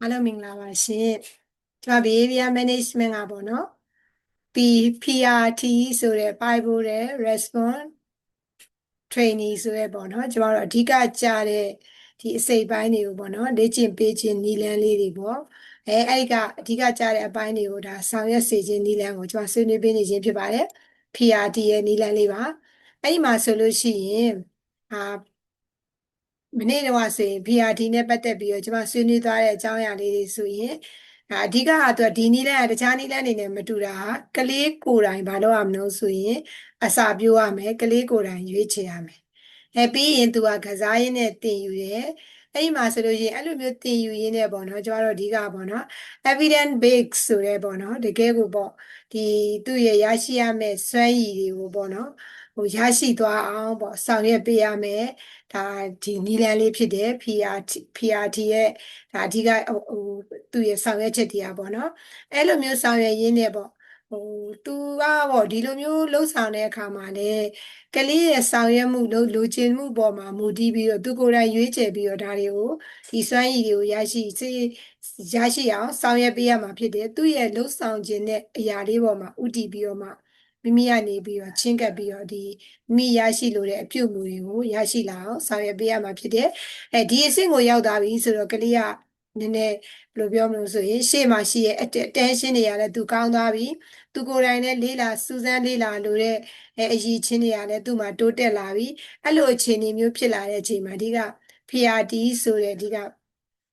အားလုံးမင်္ဂလာပါရှင်ကျွန်မ behavior management ကပေါ့နော် P PRT ဆိုတဲ့ Pivotal Response Training ဆိုတဲ့ပေါ့နော်ကျွန်တော်တို့အဓိကကြားတဲ့ဒီအစိပ်ပိုင်းတွေကိုပေါ့နော်လေ့ကျင့်ပေးခြင်းနည်းလမ်းလေးတွေပေါ့အဲအဲ့ဒီကအဓိကကြားတဲ့အပိုင်းတွေကိုဒါဆောင်ရွက်စေခြင်းနည်းလမ်းကိုကျွန်တော်ဆွေးနွေးပေးနေခြင်းဖြစ်ပါတယ် PRT ရဲ့နည်းလမ်းလေးပါအဲ့ဒီမှာဆိုလို့ရှိရင်အာ မနေ့တော့ဆိုရင် BRD နဲ့ပတ်သက်ပြီးတော့ကျွန်မဆွေးနွေးသွားတဲ့အကြောင်းအရာလေးတွေဆိုရင်အဓိကကသူကဒီနည်းလမ်းကတခြားနည်းလမ်းတွေနဲ့မတူတာကလေးကိုယ်တိုင်ဘာလုပ်ရမလို့ဆိုရင်အစာပြိုးရမယ်ကလေးကိုယ်တိုင်ရွေးချယ်ရမယ်အဲပြီးရင်သူကကစားရင်းနဲ့တင်ယူတယ်အဲ့ဒီမှာဆိုလို့ရှိရင်အဲ့လိုမျိုးတင်ယူရင်းနဲ့ပေါ့နော်ကျမတို့အဓိကပေါ့နော် evidence based ဆိုတဲ့ပေါ့နော်တကယ်ကိုပေါ့ဒီသူ့ရဲ့ရရှိရမယ့်စွမ်းရည်တွေကိုပေါ့နော် ဟိုရရှိသွားအောင်ပေါ့ဆောင်ရွက်ပေးရမယ်ဒါဒီနီလန်လေးဖြစ်တယ် PRT PRT ရဲ့ဒါအဓိကဟိုသူ့ရဲ့ဆောင်ရွက်ချက်တွေကပေါ့နော်အဲ့လိုမျိုးဆောင်ရွက်ရင်းနဲ့ပေါ့ဟိုသူကပေါ့ဒီလိုမျိုးလှုပ်ဆောင်တဲ့အခါမှာလည်းကလေးရဲ့ဆောင်ရွက်မှုလိုလိုချင်မှုပေါ်မှာမူတည်ပြီးတော့သူကိုယ်တိုင်ရွေးချယ်ပြီးတော့ဒါတွေကိုဒီစွမ်းရည်တွေကိုရရှိစေရရှိအောင်ဆောင်ရွက်ပေးရမှာဖြစ်တယ်သူ့ရဲ့လှုပ်ဆောင်ခြင်းတဲ့အရာလေးပေါ်မှာဥတည်ပြီးတော့မှ မိမိကနေပြီးတော့ချင်းကပ်ပြီးတော့ဒီမိရရှိလို့တဲ့အပြုတ်မှုတွေကိုရရှိလာအောင်ဆောင်ရွက်ပေးရမှာဖြစ်တယ်အဲဒီအဆင့်ကိုရောက်သွားပြီဆိုတော့ကလေးကနည်းနည်းဘယ်လိုပြောမလို့ဆိုရင်ရှေ့မှာရှိရဲ့ attention တွေကလည်းသူကောင်းသွားပြီသူကိုယ်တိုင်လည်းလေးလာစူးစမ်းလေးလာလို့တဲ့အရေးချင်းတွေကလည်းသူ့မှာတိုးတက်လာပြီအဲ့လိုအခြေအနေမျိုးဖြစ်လာတဲ့အချိန်မှာဒီက PRD ဆိုတဲ့ဒီက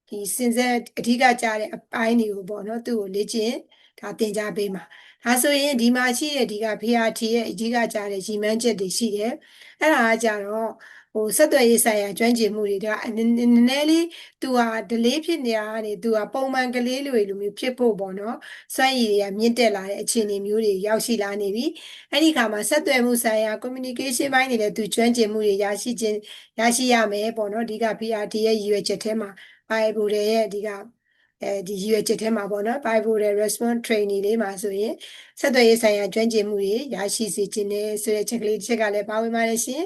ဒီစင်ဆက်အဓိကကြားတဲ့အပိုင်းတွေကိုပေါ့နော်သူ့ကိုလေ့ကျင့်ဒါသင်ကြားပေးမှာ ဒါဆိုရင်ဒီမှာရှိတဲ့ဒီက PRT ရဲ့အဓိကကြားတဲ့ရည်မှန်းချက်တွေရှိတယ်အဲ့ဒါကကြတော့ဟိုဆက်သွယ်ရေးဆိုင်ရာကျွမ်းကျင်မှုတွေဒါနည်းနည်းလေးသူဟာ delay ဖြစ်နေတာကနေသူဟာပုံမှန်ကလေးလူတွေလိုမျိုးဖြစ်ဖို့ပေါ့နော်စွမ်းရည်တွေကမြင့်တက်လာတဲ့အခြေအနေမျိုးတွေရောက်ရှိလာနေပြီအဲ့ဒီခါမှာဆက်သွယ်မှုဆိုင်ရာ communication ဘိုင်းတွေလည်းသူကျွမ်းကျင်မှုတွေရရှိခြင်းရရှိရမယ်ပေါ့နော်ဒီက PRT ရဲ့ရည်ရွယ်ချက်ထဲမှာ Bible ရဲ့ဒီက အဲဒီရည်ရွယ်ချက်ထဲမှာပေါ့နော် Bible ရဲ့ response training လေးမှာဆိုရင်ဆက်သွယ်ရေးဆိုင်ရာကျွမ်းကျင်မှုတွေရရှိစေခြင်းနဲ့ဆိုတဲ့ချက်ကလေးတစ်ချက်ကလည်းပါဝင်ပါတယ်ရှင်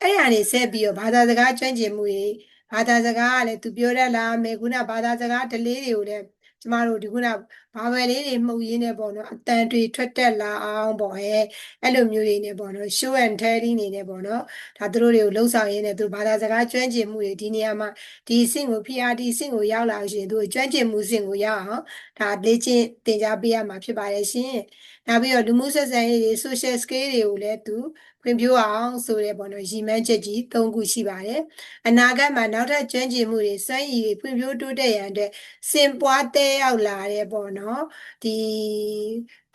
အဲ့ဒီအနေဆက်ပြီးတော့ဘာသာစကားကျွမ်းကျင်မှုတွေဘာသာစကားကလည်းသူပြောတတ်လားမယ်ခုနဘာသာစကား delay တွေကိုလည်းကျမတို့ဒီခုနဘာဝယ်လေးတွေမှုတ်ရင်းနဲ့ပေါ့နော်အတန်တွေထွက်တက်လာအောင်ပေါ့ဟဲ့အဲ့လိုမျိုးတွေနဲ့ပေါ့နော် show and telling နေနဲ့ပေါ့နော်ဒါသူတို့တွေကိုလှုပ်ဆောင်ရင်းနဲ့သူဘာသာစကားကျွမ်းကျင်မှုတွေဒီနေရာမှာဒီအဆင့်ကို PRD အဆင့်ကိုရောက်လာရှင်သူကျွမ်းကျင်မှုအဆင့်ကိုရောက်အောင်ဒါလေ့ကျင့်သင်ကြားပေးရမှာဖြစ်ပါတယ်ရှင်နောက်ပြီးတော့လူမှုဆက်ဆံရေးတွေ social skill တွေကိုလည်းသူဖွံ့ဖြိုးအောင်ဆိုရဲပေါ့နော်ရည်မှန်းချက်ကြီး၃ခုရှိပါတယ်အနာဂတ်မှာနောက်ထပ်ကျွမ်းကျင်မှုတွေစွမ်းရည်တွေဖွံ့ဖြိုးတိုးတက်ရန်အတွက်စင်ပွားတဲရောက်လာတဲ့ပေါ့နော်ဒီ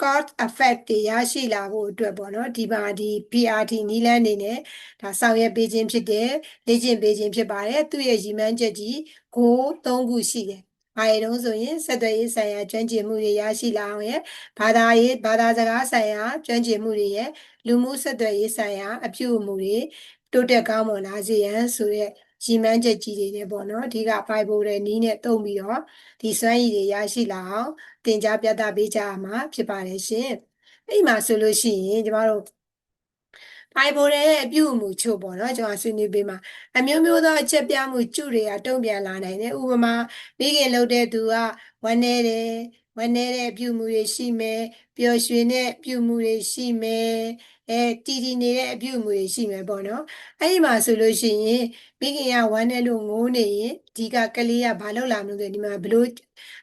cause effect တွေရရှိလာဖို့အတွက်ပေါ့နော်ဒီပါဒီ PRT နီးလန်းနေနဲ့ဒါဆောင်ရွက်ပေးခြင်းဖြစ်တယ်လေ့ကျင့်ပေးခြင်းဖြစ်ပါတယ်သူ့ရဲ့ရည်မှန်းချက်ကြီးကို၃ခုရှိတယ်ဘာတွေတုံးဆိုရင်ဆက်သွယ်ရေးဆိုင်ရာကျွမ်းကျင်မှုတွေရရှိလာအောင်ရဲ့ဘာသာရေးဘာသာစကားဆိုင်ရာကျွမ်းကျင်မှုတွေရဲ့လူမှုဆက်သွယ်ရေးဆိုင်ရာအပြုအမူတွေတိုးတက်ကောင်းမွန်လာစေရန်ဆိုတဲ့ ရည်မှန်းချက်ကြီးတွေနဲ့ပေါ့နော်အဓိက Bible ရဲ့နီးနဲ့တုံးပြီးတော့ဒီစွမ်းရည်တွေရရှိလာအောင်သင်ကြားပြသပေးကြရမှာဖြစ်ပါတယ်ရှင်အဲ့မှာဆိုလို့ရှိရင်ကျမတို့ဖိုင်ဘိုရဲ့အပြုအမူချို့ပေါ့နော်ကျွန်တော်ဆွေးနွေးပေးမှာအမျိုးမျိုးသောအချက်ပြမှုကျုတွေကတုံ့ပြန်လာနိုင်တယ်ဥပမာမိခင်လှုပ်တဲ့သူကဝမ်းနေတယ်ဝမ်းနေတဲ့အပြုအမူတွေရှိမယ်ပျော်ရွှင်တဲ့အပြုအမူတွေရှိမယ် အဲတည်တည်နေတဲ့အပြုအမူတွေရှိမယ်ပေါ့နော်အဲ့ဒီမှာဆိုလို့ရှိရင်မိခင်ကဝမ်းနေလို့ငိုးနေရင် ဒီကကလေးကဘာလုပ်လာမလို့ဆိုဒီမှာဘလို့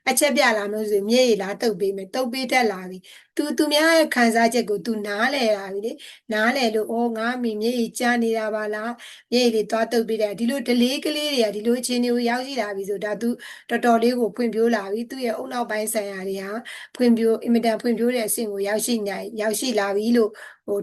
အချက်ပြလာမလို့ဆိုမျက်ရည်လားတုပ်ပေးမယ်တုပ်ပေးတတ်လာပြီသူသူများရဲ့ခံစားချက်ကိုသူနားလဲလာပြီလေနားလဲလို့ဩငါမိမျက်ရည်ကျနေတာပါလားမျက်ရည်လေးသွားတုပ်ပေးတယ်ဒီလိုဒလေးကလေးတွေကဒီလိုအခြေအနေကိုရောက်ရှိလာပြီဆိုဒါသူတော်တော်လေးကိုဖွံ့ဖြိုးလာပြီသူ့ရဲ့အုံနောက်ပိုင်းဆိုင်ရာတွေဟာဖွံ့ဖြိုးအင်မတန်ဖွံ့ဖြိုးတဲ့အဆင့်ကိုရောက်ရှိနိုင်ရောက်ရှိလာပြီလို့ဟို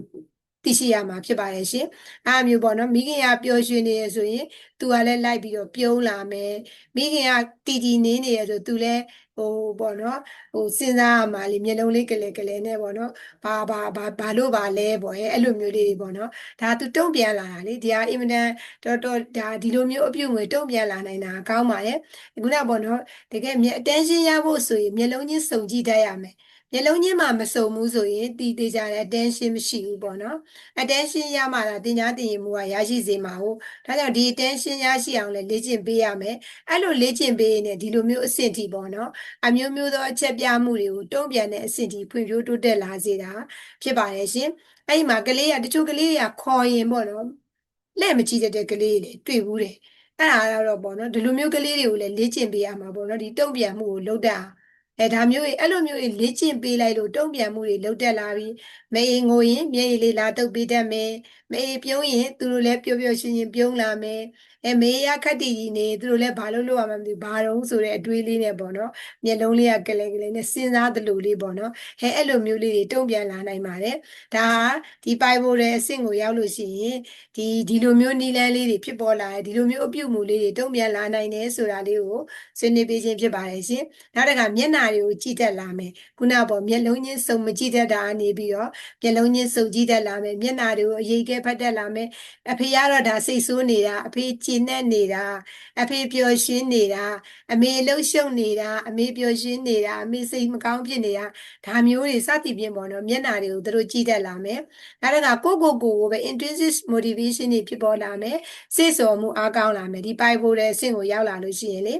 သိရှိရမှာဖြစ်ပါတယ်ရှင်။အားမျိုးပေါ့နော်မိခင်ကပျော်ရွှင်နေရဆိုရင်သူကလည်းလိုက်ပြီးတော့ပြုံးလာမယ်။မိခင်ကတီတီနေနေရဆိုသူလည်းဟိုပေါ့နော်ဟိုစဉ်းစားရမှာလေမျက်လုံးလေးကလေးကလေးနဲ့ပေါ့နော်။ဘာဘာဘာဘာလို့ပါလဲပေါ့ရဲ့အဲ့လိုမျိုးလေးတွေပေါ့နော်။ဒါသူတုံ့ပြန်လာတာလေဒီဟာအင်မတန်တော်တော်ဒါဒီလိုမျိုးအပြုတ်ငွေတုံ့ပြန်လာနိုင်တာကောင်းပါရဲ့။ခုနကပေါ့နော်တကယ်မျက် attention ရဖို့ဆိုရင်မျက်လုံးချင်းစုံကြည့်တတ်ရမယ်။ မျက်လုံးချင်းမှမစုံဘူးဆိုရင်တီတေကြတဲ့ attention မရှိဘူးပေါ့နော် attention ရမှသာတင် जा တင်ရင်မူကရရှိစေမှာဟုတ်ဒါကြောင့်ဒီ attention ရရှိအောင်လည်းလေ့ကျင့်ပေးရမယ်အဲ့လိုလေ့ကျင့်ပေးရင်လည်းဒီလိုမျိုးအဆင့်ထိပေါ့နော်အမျိုးမျိုးသောအချက်ပြမှုတွေကိုတုံ့ပြန်တဲ့အဆင့်ထိဖွံ့ဖြိုးတိုးတက်လာစေတာဖြစ်ပါတယ်ရှင်အဲ့ဒီမှာကလေးကတချို့ကလေးကခေါ်ရင်ပေါ့နော်လက်မကြည့်တတ်တဲ့ကလေးတွေတွေ့ဘူးတယ်အဲ့ဒါကတော့ပေါ့နော်ဒီလိုမျိုးကလေးတွေကိုလည်းလေ့ကျင့်ပေးရမှာပေါ့နော်ဒီတုံ့ပြန်မှုကိုလုပ်တတ် အောင်အဲဒါမျိုးကြီးအဲ့လိုမျိုးကြီးလေ့ကျင့်ပေးလိုက်လို့တုံ့ပြန်မှုတွေလုပ်တတ်လာပြီးမအေးငိုရင်မျက်ရည်လေးလာတုပ်ပေးတတ်မယ်မအေးပြုံးရင်သူတို့လည်းပျော်ပျော်ရွှင်ရွှင်ပြုံးလာမယ်အဲမေးရခက်တီကြီးနေသူတို့လည်းဘာလို့လုပ်ရမှမသိဘူးဘာတော့ဆိုတဲ့အတွေးလေးနဲ့ပေါ့နော်မျက်လုံးလေးကကလေးကလေးနဲ့စဉ်းစားသလိုလေးပေါ့နော်ဟဲအဲ့လိုမျိုးလေးတွေတုံ့ပြန်လာနိုင်ပါတယ်ဒါဒီပိုင်ဘိုရဲ့အဆင့်ကိုရောက်လို့ရှိရင်ဒီဒီလိုမျိုးနီလန်းလေးတွေဖြစ်ပေါ်လာတယ်ဒီလိုမျိုးအပြုတ်မှုလေးတွေတုံ့ပြန်လာနိုင်တယ်ဆိုတာလေးကိုဆွေးနွေးပေးခြင်းဖြစ်ပါတယ်ရှင်နောက်တစ်ခါမျက်နှာတွေကိုကြည့်တတ်လာမယ်ခုနပေါ့မျက်လုံးချင်းစုံမကြည့်တတ်တာအနေပြီးတော့မျက်လုံးချင်းစုံကြည့်တတ်လာမယ်မျက်နှာတွေကိုအရေးကဲဖတ်တတ်လာမယ်အဖေကတော့ဒါစိတ်ဆိုးနေတာအဖေကျဉ်နဲ့နေတာအဖေပျော်ရွှင်နေတာအမေလှုပ်ရှုပ်နေတာအမေပျော်ရွှင်နေတာအမေစိတ်မကောင်းဖြစ်နေတာဒါမျိုးတွေစသည်ဖြင့်ပေါ့နော်မျက်နှာတွေကိုသူတို့ကြည့်တတ်လာမယ်နောက်တစ်ခါကိုကိုကိုကိုပဲ intrinsic motivation တွေဖြစ်ပေါ်လာမယ်စိတ်ဆော်မှုအားကောင်းလာမယ်ဒီပိုက်ဖို့တဲ့အဆင့်ကိုရောက်လာလို့ရှိရင်လေ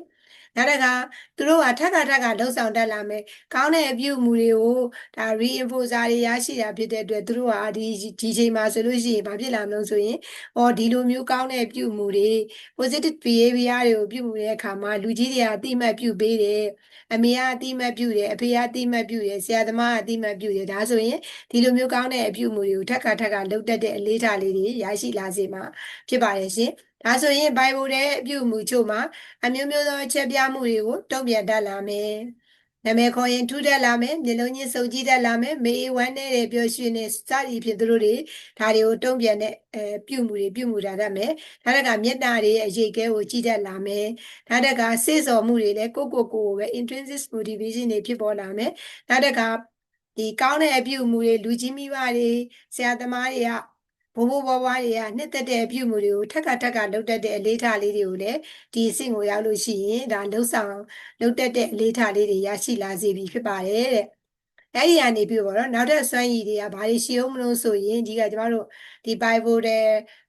နောက်တစ်ခါသူတို့ကထပ်ခါထပ်ခါလှုပ်ဆောင်တတ်လာမယ်ကောင်းတဲ့အပြုအမူတွေကိုဒါ reinforcer တွေရရှိတာဖြစ်တဲ့အတွက်သူတို့ကဒီဒီချိန်မှာဆိုလို့ရှိရင်ဘာဖြစ်လာမလို့ဆိုရင်အော်ဒီလိုမျိုးကောင်းတဲ့အပြုအမူတွေ positive behavior တွေကိုပြုမှုတဲ့အခါမှာလူကြီးတွေကအတိအမှတ်ပြုပေးတယ်အမေကအတိအမှတ်ပြုတယ်အဖေကအတိအမှတ်ပြုတယ်ဆရာသမားကအတိအမှတ်ပြုတယ်ဒါဆိုရင်ဒီလိုမျိုးကောင်းတဲ့အပြုအမူတွေကိုထပ်ခါထပ်ခါလုပ်တတ်တဲ့အလေးထားလေးတွေရရှိလာစေမှာဖြစ်ပါတယ်ရှင် ဒါဆိုရင် Bible ရဲ့အပြုအမူချို့မှာအမျိုးမျိုးသောအချက်ပြမှုတွေကိုတုံ့ပြန်တတ်လာမယ်။နာမည်ခေါ်ရင်ထူးတက်လာမယ်။မျက်လုံးချင်းစုံကြည့်တတ်လာမယ်။မေးဝမ်းနဲ့ပျော်ရွှင်နေစသည်ဖြင့်သူတို့တွေဒါတွေကိုတုံ့ပြန်တဲ့အဲပြုမှုတွေပြုမှုတာတတ်မယ်။ဒါတကမျက်နှာတွေအရေးကဲကိုကြည့်တတ်လာမယ်။ဒါတကစေ့စော်မှုတွေလည်းကိုကိုကိုကိုပဲ intrinsic motivation တွေဖြစ်ပေါ်လာမယ်။ဒါတကဒီကောင်းတဲ့အပြုအမူတွေလူကြီးမိဘတွေဆရာသမားတွေက ဘိုးဘိုးဘွားဘွားတွေကနှစ်သက်တဲ့အပြုအမူတွေကိုထက်ကထက်ကလုပ်တတ်တဲ့အလေးထားလေးတွေကိုလည်းဒီအဆင့်ကိုရောက်လို့ရှိရင်ဒါလှုပ်ဆောင်လုပ်တတ်တဲ့အလေးထားလေးတွေရရှိလာစေပြီဖြစ်ပါတယ်တဲ့အဲ့ဒီကနေပြီးတော့နောက်ထပ်စွမ်းရည်တွေကဘာတွေရှိအောင်မလို့ဆိုရင်ဒီကကျမတို့ဒီ Bible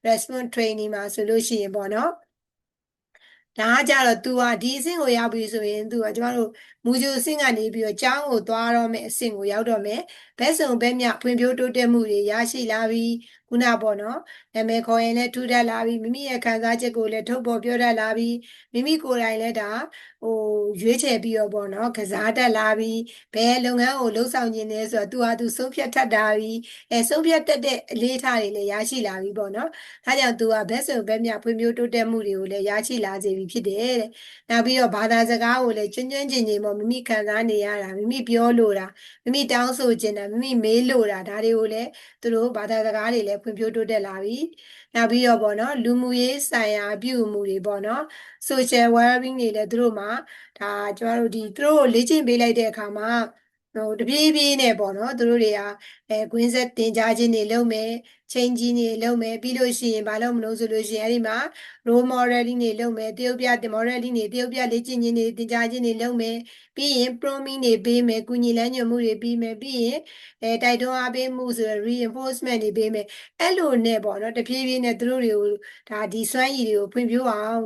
response training မှာဆိုလို့ရှိရင်ပေါ့နော်ဒါကကြတော့ तू ကဒီအဆင့်ကိုရောက်ပြီဆိုရင် तू ကကျမတို့မူဂျိုအဆင့်ကနေပြီးတော့ကျောင်းကိုသွားတော့မယ်အဆင့်ကိုရောက်တော့မယ် ဘက်စုံဘက်မြဖွံ့ဖြိုးတိုးတက်မှုတွေရရှိလာပြီးခုနပေါ့နော်နာမည်ခေါ်ရင်လည်းထူထပ်လာပြီးမိမိရဲ့ခံစားချက်ကိုလည်းထုတ်ဖော်ပြောတတ်လာပြီးမိမိကိုယ်တိုင်လည်းဒါဟိုရွေးချယ်ပြီးတော့ပေါ့နော်ကစားတတ်လာပြီးဘယ်လုပ်ငန်းကိုလှုပ်ဆောင်ခြင်းလဲဆိုတော့သူဟာသူဆုံးဖြတ်တတ်တာပြီးအဲဆုံးဖြတ်တတ်တဲ့အလေးထားတွေလည်းရရှိလာပြီးပေါ့နော်ဒါကြောင့်သူဟာဘက်စုံဘက်မြဖွံ့ဖြိုးတိုးတက်မှုတွေကိုလည်းရရှိလာစေပြီးဖြစ်တယ်တဲ့နောက်ပြီးတော့ဘာသာစကားကိုလည်းကျွန်းကျွန်းကျင်ကျင်ပေါ့မိမိခံစားနေရတာမိမိပြောလိုတာမိမိတောင်းဆိုခြင်းတာမိမိမေးလို့တာဒါတွေကိုလည်းသူတို့ဘာသာစကားတွေလည်းဖွံ့ဖြိုးတိုးတက်လာပြီနောက်ပြီးတော့ပေါ့နော်လူမှုရေးဆိုင်ရာအပြုအမူတွေပေါ့နော် social well-being တွေလည်းသူတို့မှာဒါကျမတို့ဒီသူတို့လေ့ကျင့်ပေးလိုက်တဲ့အခါမှာဟိုတပြေးပြေးနဲ့ပေါ့နော်သူတို့တွေကအဲကွင်းဆက်တင်ကြားခြင်းတွေလုပ်မယ် ချင်းကြီးတွေလုပ်မယ်ပြီးလို့ရှိရင်ဘာလို့မလို့ဆိုလို့ရှိရင်အဲ့ဒီမှာ role modeling တွေလုပ်မယ်တရုတ်ပြ modeling တွေတရုတ်ပြလေ့ကျင့်ခြင်းတွေတင်ကြားခြင်းတွေလုပ်မယ်ပြီးရင် promise တွေပေးမယ်ကုညီလမ်းညွှန်မှုတွေပြီးမယ်ပြီးရင်အဲတိုက်တွန်းအားပေးမှုဆိုရယ် reinforcement တွေပေးမယ်အဲ့လိုနဲ့ပေါ့နော်တဖြည်းဖြည်းနဲ့သူတို့တွေကိုဒါဒီစွမ်းရည်တွေကိုဖွံ့ဖြိုးအောင်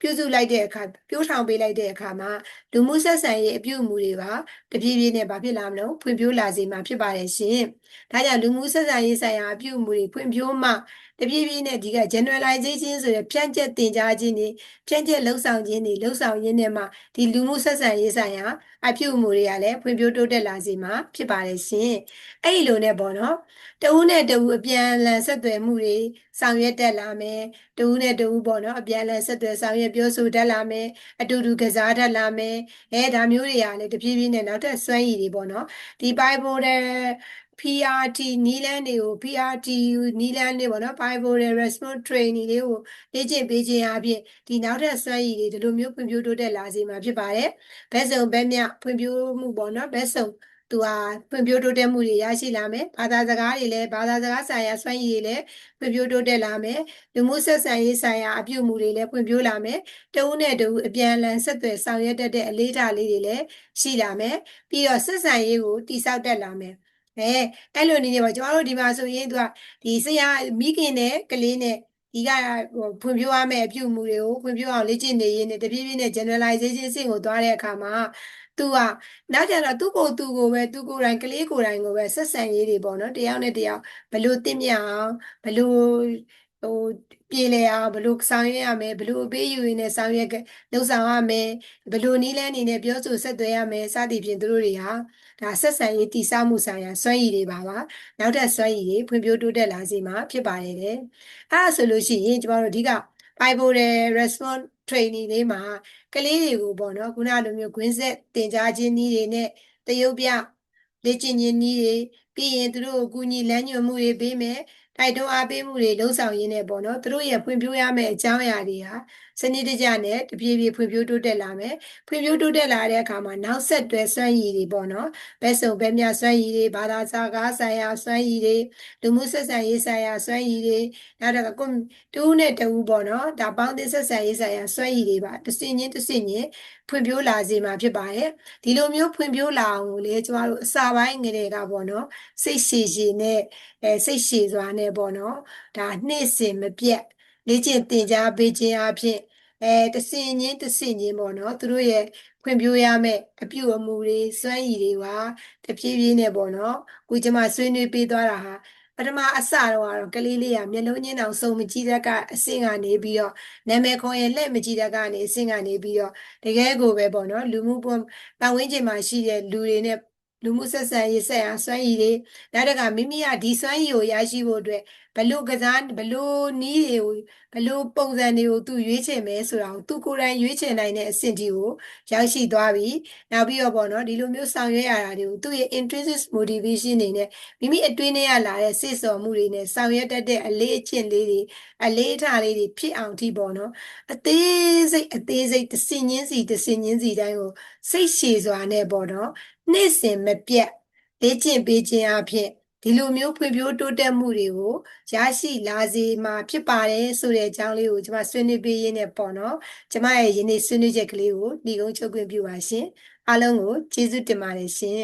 ပြုစုလိုက်တဲ့အခါပြိုးထောင်ပေးလိုက်တဲ့အခါမှာလူမှုဆက်ဆံရေးအပြုအမူတွေပါတဖြည်းဖြည်းနဲ့ဘာဖြစ်လာမလို့ဖွံ့ဖြိုးလာစေမှာဖြစ်ပါတယ်ရှင်။ ဒါကြောင့်လူမှုဆက်ဆံရေးဆိုင်ရာအပြုအမူတွေဖွံ့ဖြိုးမှတပြေးပြေးနဲ့ဒီက generalization ဆိုရယ်ဖြန့်ကျက်တင်ကြားခြင်းတွေဖြန့်ကျက်လှုပ်ဆောင်ခြင်းတွေလှုပ်ဆောင်ရင်းနဲ့မှဒီလူမှုဆက်ဆံရေးဆိုင်ရာအပြုအမူတွေကလည်းဖွံ့ဖြိုးတိုးတက်လာစေမှာဖြစ်ပါတယ်ရှင်။အဲ့ဒီလိုနဲ့ပေါ့နော်။တဦးနဲ့တဦးအပြန်အလှန်ဆက်သွယ်မှုတွေဆောင်ရွက်တက်လာမယ်။တဦးနဲ့တဦးပေါ့နော်အပြန်အလှန်ဆက်သွယ်ဆောင်ရွက်ပြောဆိုတတ်လာမယ်။အတူတူကစားတတ်လာမယ်။အဲဒါမျိုးတွေကလည်းတပြေးပြေးနဲ့နောက်ထပ်စွမ်းရည်တွေပေါ့နော်။ဒီ Bible တဲ့ PRT နီးလန်းတွေကို PRT နီးလန်းတွေပေါ့နော် Bible response training လေးကိုလေ့ကျင့်ပေးခြင်းအပြင်ဒီနောက်ထပ်စွမ်းရည်တွေဒီလိုမျိုးဖွံ့ဖြိုးတိုးတက်လာစေမှာဖြစ်ပါတယ်။ဘက်စုံဘက်မြဖွံ့ဖြိုးမှုပေါ့နော်ဘက်စုံသူဟာဖွံ့ဖြိုးတိုးတက်မှုတွေရရှိလာမယ်ဘာသာစကားတွေလည်းဘာသာစကားဆိုင်ရာစွမ်းရည်တွေလည်းဖွံ့ဖြိုးတိုးတက်လာမယ်လူမှုဆက်ဆံရေးဆိုင်ရာအပြုအမူတွေလည်းဖွံ့ဖြိုးလာမယ်တဦးနဲ့တဦးအပြန်အလှန်ဆက်သွယ်ဆောင်ရွက်တတ်တဲ့အလေးထားလေးတွေလည်းရှိလာမယ်ပြီးတော့ဆက်ဆံရေးကိုတိဆောက်တတ်လာမယ် အဲအဲ့လိုနေနေပါကျွန်တော်တို့ဒီမှာဆိုရင်သူကဒီဆရာမိခင်နဲ့ကလေးနဲ့ဒီကဟိုဖွံ့ဖြိုးရမယ့်အပြုအမူတွေကိုဖွံ့ဖြိုးအောင်လေ့ကျင့်နေရင်းနဲ့တပြေးပြေးနဲ့ generalization အဆင့်ကိုသွားတဲ့အခါမှာသူကနောက်ကျတော့သူ့ကိုယ်သူကိုပဲသူကိုယ်တိုင်ကလေးကိုယ်တိုင်ကိုပဲဆက်ဆံရေးတွေပေါ့နော်တယောက်နဲ့တယောက်ဘလို့တင့်မြတ်အောင်ဘလို့ ဟိုပြေလည်အောင်ဘလို့ဆောင်ရွက်ရမယ်ဘလို့အပေးယူရင်းနဲ့ဆောင်ရွက်လှုပ်ဆောင်ရမယ်ဘလို့နီးလန်းအနေနဲ့ပြောဆိုဆက်သွယ်ရမယ်စသည်ဖြင့်သူတို့တွေဟာဒါဆက်ဆံရေးတည်ဆောက်မှုဆိုင်ရာစွမ်းရည်တွေပါပါနောက်ထပ်စွမ်းရည်တွေဖွံ့ဖြိုးတိုးတက်လာစေမှာဖြစ်ပါတယ်တဲ့အဲ့ဒါဆိုလို့ရှိရင်ကျမတို့အဓိက Bible response training လေးမှာကလေးတွေကိုပေါ့နော်ခုနလိုမျိုးခွင်းဆက်တင်ကြားခြင်းနည်းတွေနဲ့တရုပ်ပြလေ့ကျင့်ခြင်းနည်းတွေပြီးရင်သူတို့ကိုကူညီလမ်းညွှန်မှုတွေပေးမယ် တိုက်တွန်းအားပေးမှုတွေလှုံ့ဆော်ရင်းနဲ့ပေါ့နော်သူတို့ရဲ့ဖွံ့ဖြိုးရမယ့်အကြောင်းအရာတွေဟာ စနစ်တကျနဲ့တပြေးပြေးဖွံ့ဖြိုးတိုးတက်လာမယ်ဖွံ့ဖြိုးတိုးတက်လာတဲ့အခါမှာနောက်ဆက်တွဲစွမ်းရည်တွေပေါ့နော်ဘက်စုံဘက်မြစွမ်းရည်တွေဘာသာစကားဆိုင်ရာစွမ်းရည်တွေလူမှုဆက်ဆံရေးဆိုင်ရာစွမ်းရည်တွေနောက်တော့ကွန်တူးနဲ့တူးပေါ့နော်ဒါပေါင်းသင်းဆက်ဆံရေးဆိုင်ရာစွမ်းရည်တွေပါတစ်စင်ချင်းတစ်စင်ချင်းဖွံ့ဖြိုးလာစေမှာဖြစ်ပါတယ်ဒီလိုမျိုးဖွံ့ဖြိုးလာအောင်ကိုလေကျမတို့အစာပိုင်းငယ်တွေကပေါ့နော်စိတ်ရှည်ရှည်နဲ့အဲစိတ်ရှည်စွာနဲ့ပေါ့နော်ဒါနေ့စဉ်မပြတ်လေ့ကျင့်သင်ကြားပေးခြင်းအပြင် အဲတဆင်ချင်းတဆင်ချင်းပေါ့နော်သူတို့ရဲ့ဖွံ့ဖြိုးရမယ့်အပြုအမူတွေစွမ်းရည်တွေပါတဖြည်းဖြည်းနဲ့ပေါ့နော်ကိုကျမဆွေးနွေးပေးသွားတာဟာပထမအစတော့ကတော့ကလေးလေးကမျက်လုံးချင်းအောင်စုံမကြည့်တဲ့ကအဆင့်ကနေပြီးတော့နာမည်ခေါ်ရင်လက်မကြည့်တဲ့ကနေအဆင့်ကနေပြီးတော့တကယ်ကိုပဲပေါ့နော်လူမှုပတ်ဝန်းကျင်မှာရှိတဲ့လူတွေနဲ့လူမှုဆက်ဆံရေးဆက်အားစွမ်းရည်တွေနောက်တကမိမိကဒီစွမ်းရည်ကိုရရှိဖို့အတွက်ဘလို့ကစားဘလို့နီးတွေကိုဘလို့ပုံစံတွေကိုသူရွေးချယ်မယ်ဆိုတာကိုသူကိုယ်တိုင်ရွေးချယ်နိုင်တဲ့အဆင့်တီကိုရောက်ရှိသွားပြီနောက်ပြီးတော့ပေါ့နော်ဒီလိုမျိုးဆောင်ရွက်ရတာတွေကိုသူ့ရဲ့ intrinsic motivation တွေနဲ့မိမိအတွင်းထဲကလာတဲ့စိတ်ဆော်မှုတွေနဲ့ဆောင်ရွက်တတ်တဲ့အလေးအကျင့်လေးတွေအလေးအထားလေးတွေဖြစ်အောင်ထိပေါ့နော်အသေးစိတ်အသေးစိတ်တစ်စင်ချင်းစီတစ်စင်ချင်းစီတိုင်းကိုစိတ်ရှည်စွာနဲ့ပေါ့နော်နေ့စဉ်မပြတ်လေ့ကျင့်ပေးခြင်းအပြင် ဒီလိုမျိုးဖွံ့ဖြိုးတိုးတက်မှုတွေကိုရရှိလာစေမှာဖြစ်ပါတယ်ဆိုတဲ့အကြောင်းလေးကိုကျွန်မဆွေးနွေးပေးရင်းနဲ့ပေါ့နော်ကျွန်မရဲ့ယနေ့ဆွေးနွေးချက်ကလေးကိုဒီကုန်းချုပ်ခွင့်ပြုပါရှင်အားလုံးကိုကျေးဇူးတင်ပါတယ်ရှင်